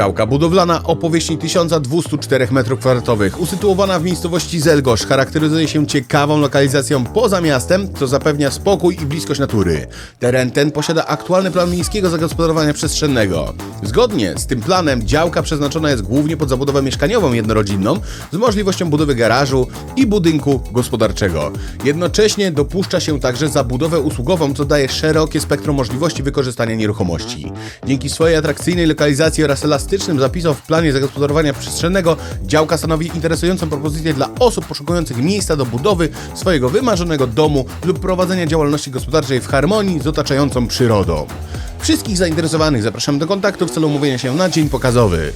Działka budowlana o powierzchni 1204 m2, usytuowana w miejscowości Zelgosz, charakteryzuje się ciekawą lokalizacją poza miastem, co zapewnia spokój i bliskość natury. Teren ten posiada aktualny plan miejskiego zagospodarowania przestrzennego. Zgodnie z tym planem działka przeznaczona jest głównie pod zabudowę mieszkaniową jednorodzinną z możliwością budowy garażu i budynku gospodarczego. Jednocześnie dopuszcza się także zabudowę usługową, co daje szerokie spektrum możliwości wykorzystania nieruchomości. Dzięki swojej atrakcyjnej lokalizacji oraz elastycznym zapisom w planie zagospodarowania przestrzennego, działka stanowi interesującą propozycję dla osób poszukujących miejsca do budowy swojego wymarzonego domu lub prowadzenia działalności gospodarczej w harmonii z otaczającą przyrodą. Wszystkich zainteresowanych zapraszamy do kontaktu w celu umówienia się na dzień pokazowy.